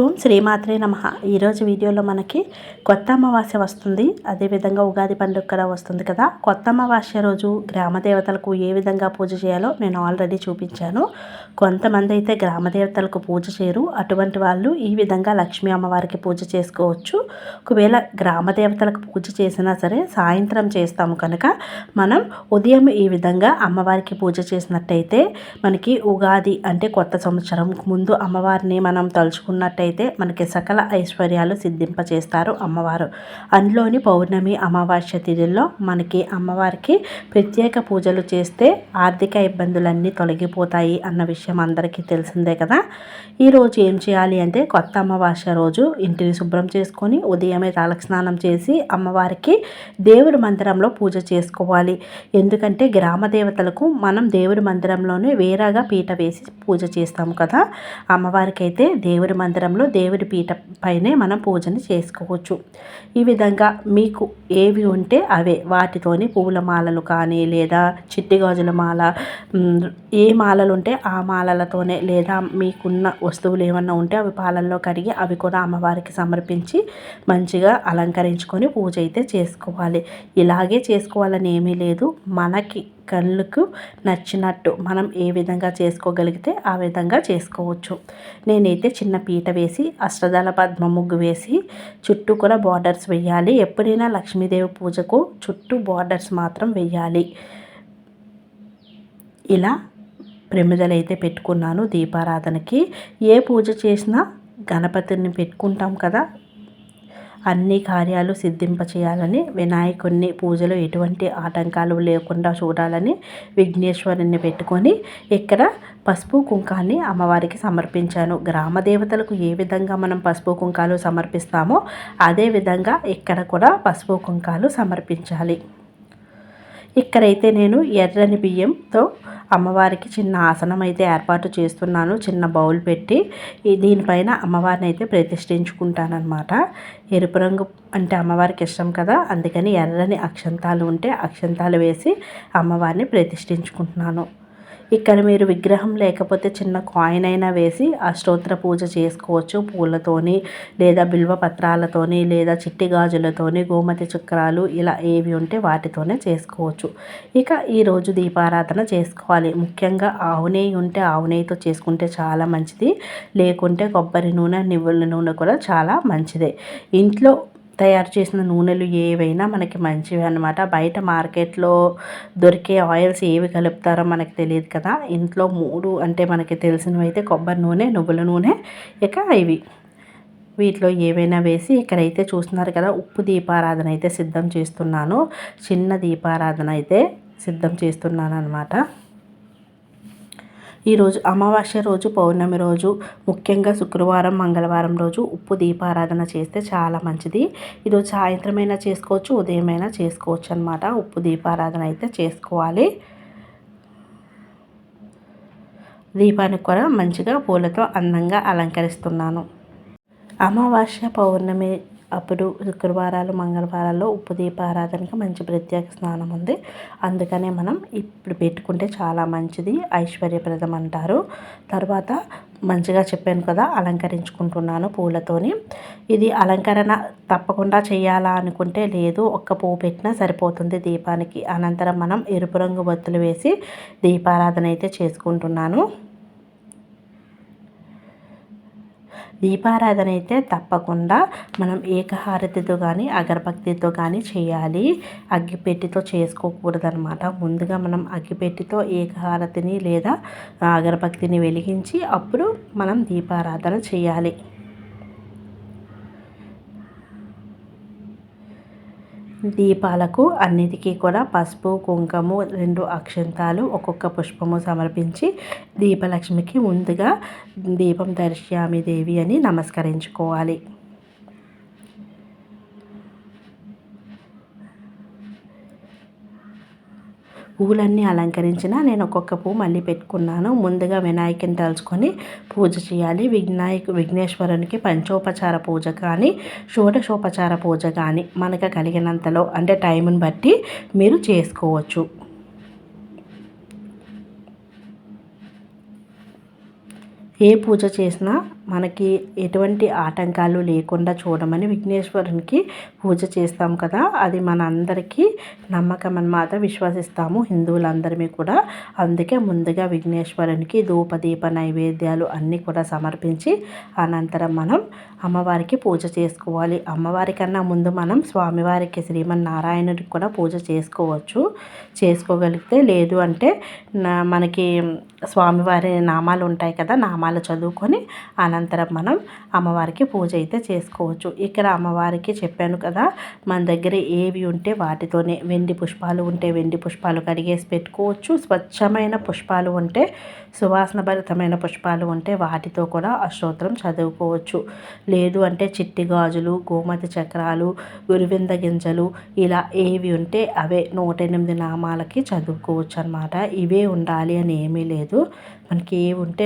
ఓం శ్రీమాత్రే నమ. ఈరోజు వీడియోలో మనకి కొత్త అమావాస్య వస్తుంది. అదేవిధంగా ఉగాది పండుగ కూడా వస్తుంది కదా. కొత్త అమావాస్య రోజు గ్రామ దేవతలకు ఏ విధంగా పూజ చేయాలో నేను ఆల్రెడీ చూపించాను. కొంతమంది అయితే గ్రామ దేవతలకు పూజ చేయరు. అటువంటి వాళ్ళు ఈ విధంగా లక్ష్మీ అమ్మవారికి పూజ చేసుకోవచ్చు. ఒకవేళ గ్రామ దేవతలకు పూజ చేసినా సరే సాయంత్రం చేస్తాము కనుక మనం ఉదయం ఈ విధంగా అమ్మవారికి పూజ చేసినట్టయితే మనకి ఉగాది అంటే కొత్త సంవత్సరం ముందు అమ్మవారిని మనం తలుచుకున్నట్టయితే అయితే మనకి సకల ఐశ్వర్యాలు సిద్ధింపచేస్తారు అమ్మవారు. అందులోని పౌర్ణమి అమావాస్య తిథుల్లో మనకి అమ్మవారికి ప్రత్యేక పూజలు చేస్తే ఆర్థిక ఇబ్బందులన్నీ తొలగిపోతాయి అన్న విషయం అందరికీ తెలిసిందే కదా. ఈరోజు ఏం చేయాలి అంటే కొత్త అమావాస్య రోజు ఇంటిని శుభ్రం చేసుకొని ఉదయమే తలస్నానం చేసి అమ్మవారికి దేవుడి మందిరంలో పూజ చేసుకోవాలి. ఎందుకంటే గ్రామ దేవతలకు మనం దేవుడి మందిరంలోనే వేరేగా పీట వేసి పూజ చేస్తాము కదా. అమ్మవారికి అయితే దేవుడి మందిరంలో సమయంలో దేవుడి పీఠ పైనే మనం పూజని చేసుకోవచ్చు. ఈ విధంగా మీకు ఏవి ఉంటే అవే. వాటితోని పువ్వుల మాలలు కానీ లేదా చిట్టి గాజుల మాల ఏ మాలలు ఉంటే ఆ మాలలతోనే లేదా మీకున్న వస్తువులు ఏమన్నా ఉంటే అవి పాలల్లో కడిగి అవి కూడా అమ్మవారికి సమర్పించి మంచిగా అలంకరించుకొని పూజ అయితే చేసుకోవాలి. ఇలాగే చేసుకోవాలని ఏమీ లేదు. మనకి కళ్ళకు నచ్చినట్టు మనం ఏ విధంగా చేసుకోగలిగితే ఆ విధంగా చేసుకోవచ్చు. నేనైతే చిన్న పీట వేసి అష్టదళ పద్మ ముగ్గు వేసి చుట్టూ కూడా బార్డర్స్ వేయాలి ఎప్పుడైనా లక్ష్మీదేవి పూజకు చుట్టూ బార్డర్స్ మాత్రం వేయాలి ఇలా ప్రమిదలైతే పెట్టుకున్నాను దీపారాధనకి. ఏ పూజ చేసినా గణపతిని పెట్టుకుంటాం కదా అన్ని కార్యాలు సిద్ధింప చేయాలని వినాయకుడిని పూజలో ఎటువంటి ఆటంకాలు లేకుండా చూడాలని విఘ్నేశ్వరుని పెట్టుకొని ఇక్కడ పసుపు కుంకాన్ని అమ్మవారికి సమర్పించాను. గ్రామ దేవతలకు ఏ విధంగా మనం పసుపు కుంకాలు సమర్పిస్తామో అదే విధంగా ఇక్కడ కూడా పసుపు కుంకాలు సమర్పించాలి. ఇక్కడైతే నేను ఎర్రని బియ్యంతో అమ్మవారికి చిన్న ఆసనం అయితే ఏర్పాటు చేస్తున్నాను చిన్న బౌల్ పెట్టి. దీనిపైన అమ్మవారిని అయితే ప్రతిష్ఠించుకుంటానమాట ఎరుపు రంగు అంటే అమ్మవారికి ఇష్టం కదా అందుకని ఎర్రని అక్షంతాలు ఉంటే అక్షంతాలు వేసి అమ్మవారిని ప్రతిష్ఠించుకుంటున్నాను. ఇక్కడ మీరు విగ్రహం లేకపోతే చిన్న కాయిన్ అయినా వేసి అష్టోత్తర పూజ చేసుకోవచ్చు. పూలతోని లేదా బిల్వ పత్రాలతోని లేదా చిట్టి గాజులతోని గోమతి చక్రాలు ఇలా ఏవి ఉంటే వాటితోనే చేసుకోవచ్చు. ఇక ఈరోజు దీపారాధన చేసుకోవాలి. ముఖ్యంగా ఆవు నెయ్యి ఉంటే ఆవు నెయ్యితో చేసుకుంటే చాలా మంచిది. లేకుంటే కొబ్బరి నూనె నువ్వుల నూనె కూడా చాలా మంచిదే. ఇంట్లో తయారు చేసిన నూనెలు ఏవైనా మనకి మంచివి అనమాట బయట మార్కెట్లో దొరికే ఆయిల్స్ ఏవి కలుపుతారో మనకి తెలియదు కదా. ఇంట్లో మూడు అంటే మనకి తెలిసినవి అయితే కొబ్బరి నూనె నువ్వుల నూనె ఇక ఇవి. వీటిలో ఏవైనా వేసి ఇక్కడైతే చూస్తున్నారు కదా ఉప్పు దీపారాధన అయితే సిద్ధం చేస్తున్నాను. చిన్న దీపారాధన అయితే సిద్ధం చేస్తున్నాను అనమాట ఈరోజు అమావాస్య రోజు పౌర్ణమి రోజు ముఖ్యంగా శుక్రవారం మంగళవారం రోజు ఉప్పు దీపారాధన చేస్తే చాలా మంచిది. ఈరోజు సాయంత్రమైనా చేసుకోవచ్చు ఉదయమైనా చేసుకోవచ్చు అనమాట ఉప్పు దీపారాధన అయితే చేసుకోవాలి. దీపానికి కూడా మంచిగా పూలతో అందంగా అలంకరిస్తున్నాను. అమావాస్య పౌర్ణమి అప్పుడు శుక్రవారాలు మంగళవారాల్లో ఉప్పు దీపారాధనకి మంచి ప్రత్యేక స్నానం ఉంది. అందుకనే మనం ఇప్పుడు పెట్టుకుంటే చాలా మంచిది ఐశ్వర్యప్రదం అంటారు. తర్వాత మంచిగా చెప్పాను కదా అలంకరించుకుంటున్నాను పూలతోని. ఇది అలంకరణ తప్పకుండా చేయాలా అనుకుంటే లేదు ఒక్క పువ్వు పెట్టినా సరిపోతుంది దీపానికి. అనంతరం మనం ఎరుపు రంగు బొత్తులు వేసి దీపారాధన అయితే చేసుకుంటున్నాను. దీపారాధన అయితే తప్పకుండా మనం ఏకహారతితో కానీ అగరబక్తితో కానీ చేయాలి. అగ్గిపెట్టితో చేసుకోకూడదనమాట ముందుగా మనం అగ్గిపెట్టితో ఏకహారతిని లేదా అగరబక్తిని వెలిగించి అప్పుడు మనం దీపారాధన చేయాలి. దీపాలకు అన్నిటికీ కూడా పసుపు కుంకుమ రెండు అక్షంతాలు ఒక్కొక్క పుష్పము సమర్పించి దీపలక్ష్మికి ముందుగా దీపం దర్శ్యామి దేవి అని నమస్కరించుకోవాలి. పువ్వులన్నీ అలంకరించిన నేను ఒక్కొక్క పువ్వు మళ్ళీ పెట్టుకున్నాను. ముందుగా వినాయకుని తలుచుకొని పూజ చేయాలి. వినాయక విఘ్నేశ్వరునికి పంచోపచార పూజ కానీ షోడశోపచార పూజ కానీ మనకు కలిగినంతలో అంటే టైంని బట్టి మీరు చేసుకోవచ్చు. ఏ పూజ చేసినా మనకి ఎటువంటి ఆటంకాలు లేకుండా చూడమని విఘ్నేశ్వరునికి పూజ చేస్తాం కదా. అది మన అందరికీ నమ్మకం అన్నమాట. విశ్వసిస్తాము హిందువులందరమే కూడా. అందుకే ముందుగా విఘ్నేశ్వరునికి ధూపదీప నైవేద్యాలు అన్నీ కూడా సమర్పించి అనంతరం మనం అమ్మవారికి పూజ చేసుకోవాలి. అమ్మవారి కన్నా ముందు మనం స్వామివారికి శ్రీమన్నారాయణుడికి కూడా పూజ చేసుకోవచ్చు. చేసుకోగలిగితే లేదు అంటే మనకి స్వామివారి నామాలు ఉంటాయి కదా నామాలు చదువుకొని అనంతరం మనం అమ్మవారికి పూజ అయితే చేసుకోవచ్చు. ఇక్కడ అమ్మవారికి చెప్పాను కదా మన దగ్గర ఏవి ఉంటే వాటితోనే వెండి పుష్పాలు ఉంటే వెండి పుష్పాలు కడిగేసి పెట్టుకోవచ్చు. స్వచ్ఛమైన పుష్పాలు ఉంటే సువాసన భరితమైన పుష్పాలు ఉంటే వాటితో కూడా అష్టోత్తరం చదువుకోవచ్చు. లేదు అంటే చిట్టి గాజులు గోమతి చక్రాలు గురువింద గింజలు ఇలా ఏవి ఉంటే అవే నూట ఎనిమిది నామాలకి చదువుకోవచ్చు అనమాట ఇవే ఉండాలి అని ఏమీ లేదు. మనకి ఏవి ఉంటే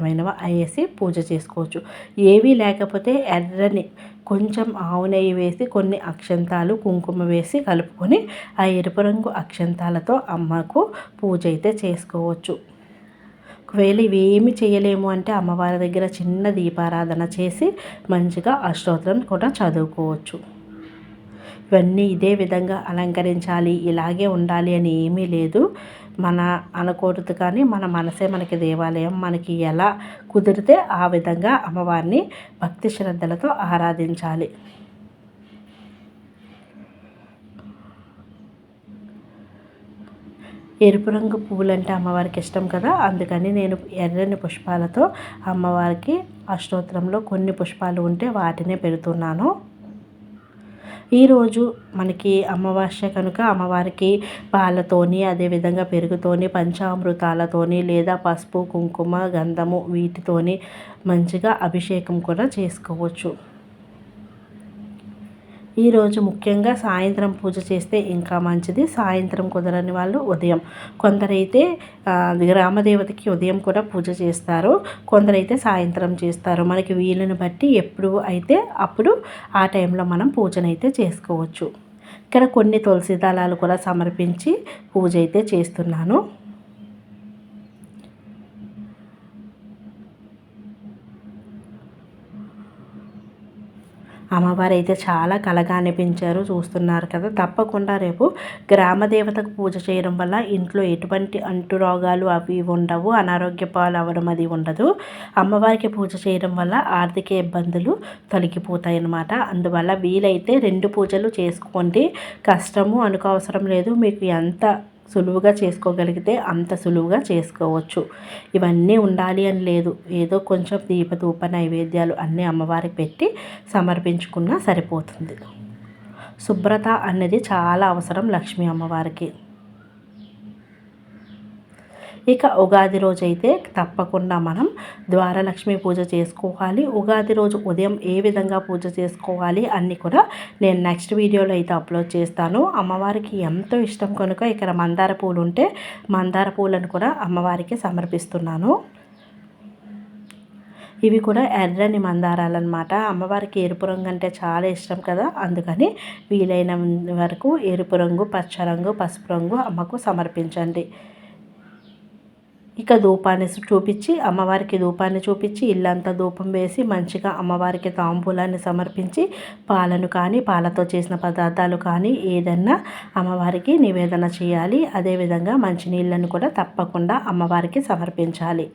ఇష్టమైనవి అయ్యేసి పూజ చేసుకోవచ్చు. ఏవీ లేకపోతే ఎర్రని కొంచెం ఆవు నెయ్యి వేసి కొన్ని అక్షంతాలు కుంకుమ వేసి కలుపుకొని ఆ ఎరుపు రంగు అక్షంతాలతో అమ్మకు పూజ అయితే చేసుకోవచ్చు. ఒకవేళ ఇవేమి చేయలేము అంటే అమ్మవారి దగ్గర చిన్న దీపారాధన చేసి మంచిగా అష్టోత్తరం కూడా చదువుకోవచ్చు. ఇవన్నీ ఇదే విధంగా అలంకరించాలి ఇలాగే ఉండాలి అని ఏమీ లేదు. మన అనకూడదు కానీ మన మనసే మనకి దేవాలయం. మనకి ఎలా కుదిరితే ఆ విధంగా అమ్మవారిని భక్తి శ్రద్ధలతో ఆరాధించాలి. ఎరుపు రంగు పువ్వులు అంటే అమ్మవారికి ఇష్టం కదా? అందుకని నేను ఎర్రని పుష్పాలతో అమ్మవారికి అష్టోత్తరంలో కొన్ని పుష్పాలు ఉంటే వాటినే పెడుతున్నాను. ఈరోజు మనకి అమావాస్య కనుక అమ్మవారికి పాలతోని అదేవిధంగా పెరుగుతోని పంచామృతాలతోని లేదా పసుపు కుంకుమ గంధము వీటితోని మంచిగా అభిషేకం కూడా చేసుకోవచ్చు. ఈరోజు ముఖ్యంగా సాయంత్రం పూజ చేస్తే ఇంకా మంచిది. సాయంత్రం కుదరని వాళ్ళు ఉదయం. కొందరైతే గ్రామదేవతకి ఉదయం కూడా పూజ చేస్తారు. కొందరైతే సాయంత్రం చేస్తారు. మనకి వీలుని బట్టి ఎప్పుడు అయితే అప్పుడు ఆ టైంలో మనం పూజనైతే చేసుకోవచ్చు. ఇక్కడ కొన్ని తులసి దళాలు కూడా సమర్పించి పూజ అయితే చేస్తున్నాను. అమ్మవారు అయితే చాలా కలగా అనిపించారు చూస్తున్నారు కదా. తప్పకుండా రేపు గ్రామ దేవతకు పూజ చేయడం వల్ల ఇంట్లో ఎటువంటి అంటురోగాలు అవి ఉండవు అనారోగ్య పాలు అవ్వడం అది ఉండదు. అమ్మవారికి పూజ చేయడం వల్ల ఆర్థిక ఇబ్బందులు తొలగిపోతాయి అన్నమాట అందువల్ల వీలైతే రెండు పూజలు చేసుకోండి. కష్టము అనుకోవసరం లేదు. మీకు ఎంత సులువుగా చేసుకోగలిగితే అంత సులువుగా చేసుకోవచ్చు. ఇవన్నీ ఉండాలి అని లేదు. ఏదో కొంచెం దీపధూప నైవేద్యాలు అన్నీ అమ్మవారికి పెట్టి సమర్పించుకున్నా సరిపోతుంది. శుభ్రత అనేది చాలా అవసరం లక్ష్మీ అమ్మవారికి. ఇక ఉగాది రోజు అయితే తప్పకుండా మనం ద్వారలక్ష్మి పూజ చేసుకోవాలి. ఉగాది రోజు ఉదయం ఏ విధంగా పూజ చేసుకోవాలి అన్నీ కూడా నేను నెక్స్ట్ వీడియోలో అయితే అప్లోడ్ చేస్తాను. అమ్మవారికి ఎంతో ఇష్టం కనుక ఇక్కడ మందార పూలు ఉంటే మందార పూలను కూడా అమ్మవారికి సమర్పిస్తున్నాను. ఇవి కూడా ఎర్రని మందారాలు అనమాట అమ్మవారికి ఎరుపు రంగు అంటే చాలా ఇష్టం కదా. అందుకని వీలైన వరకు ఎరుపు రంగు పచ్చ రంగు పసుపు రంగు అమ్మకు సమర్పించండి. ఇక ధూపాన్ని చూపించి అమ్మవారికి ధూపాన్ని చూపించి ఇల్లంతా ధూపం వేసి మంచిగా అమ్మవారికి తాంబూలాన్ని సమర్పించి పాలను కానీ పాలతో చేసిన పదార్థాలు కానీ ఏదన్నా అమ్మవారికి నివేదన చేయాలి. అదేవిధంగా మంచినీళ్ళను కూడా తప్పకుండా అమ్మవారికి సమర్పించాలి.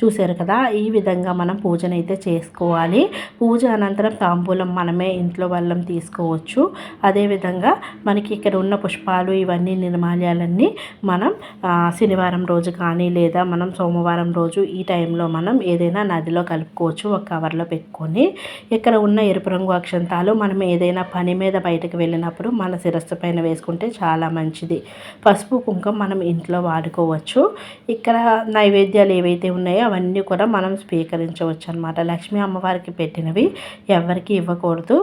చూశారు కదా ఈ విధంగా మనం పూజనైతే చేసుకోవాలి. పూజ అనంతరం తాంబూలం మనమే ఇంట్లో వాళ్ళం తీసుకోవచ్చు. అదేవిధంగా మనకి ఇక్కడ ఉన్న పుష్పాలు ఇవన్నీ నిర్మాల్యాలన్నీ మనం శనివారం రోజు కానీ లేదా మనం సోమవారం రోజు ఈ టైంలో మనం ఏదైనా నదిలో కలుపుకోవచ్చు ఒక కవర్లో పెట్టుకొని. ఇక్కడ ఉన్న ఎరుపు రంగు అక్షంతాలు మనం ఏదైనా పని మీద బయటకు వెళ్ళినప్పుడు మన శిరస్సు పైన వేసుకుంటే చాలా మంచిది. పసుపు కుంకుమ మనం ఇంట్లో వాడుకోవచ్చు. ఇక్కడ నైవేద్యాలు ఏవైతే ఉన్నాయో అవన్నీ కూడా మనం స్వీకరించవచ్చు అనమాట లక్ష్మీ అమ్మవారికి పెట్టినవి ఎవరికి ఇవ్వకూడదు.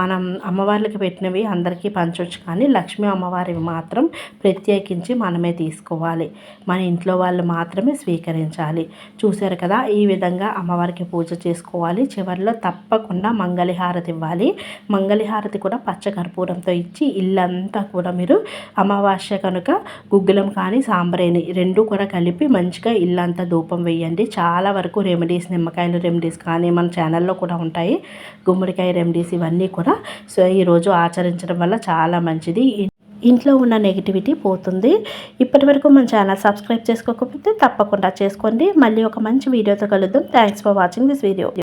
మనం అమ్మవార్లకి పెట్టినవి అందరికీ పంచవచ్చు కానీ లక్ష్మీ అమ్మవారివి మాత్రం ప్రత్యేకించి మనమే తీసుకోవాలి. మన ఇంట్లో వాళ్ళు మాత్రమే స్వీకరించాలి. చూశారు కదా ఈ విధంగా అమ్మవారికి పూజ చేసుకోవాలి. చివరిలో తప్పకుండా మంగళహారతి ఇవ్వాలి. మంగళహారతి కూడా పచ్చ కర్పూరంతో ఇచ్చి ఇల్లంతా కూడా మీరు అమావాస్య కనుక గుగ్గులం కానీ సాంబ్రేని రెండు కూడా కలిపి మంచిగా ఇల్లంతా ధూపం చేయండి చాలా వరకు రెమెడీస్ నిమ్మకాయలు రెమెడీస్ కానీ మన ఛానల్లో కూడా ఉంటాయి. గుమ్మడికాయ రెమెడీస్ ఇవన్నీ కూడా. సో ఈరోజు ఆచరించడం వల్ల చాలా మంచిది. ఇంట్లో ఉన్న నెగిటివిటీ పోతుంది. ఇప్పటి వరకు మన ఛానల్ సబ్స్క్రైబ్ చేసుకోకపోతే తప్పకుండా చేసుకోండి. మళ్ళీ ఒక మంచి వీడియోతో కలుద్దాం. Thanks for watching this video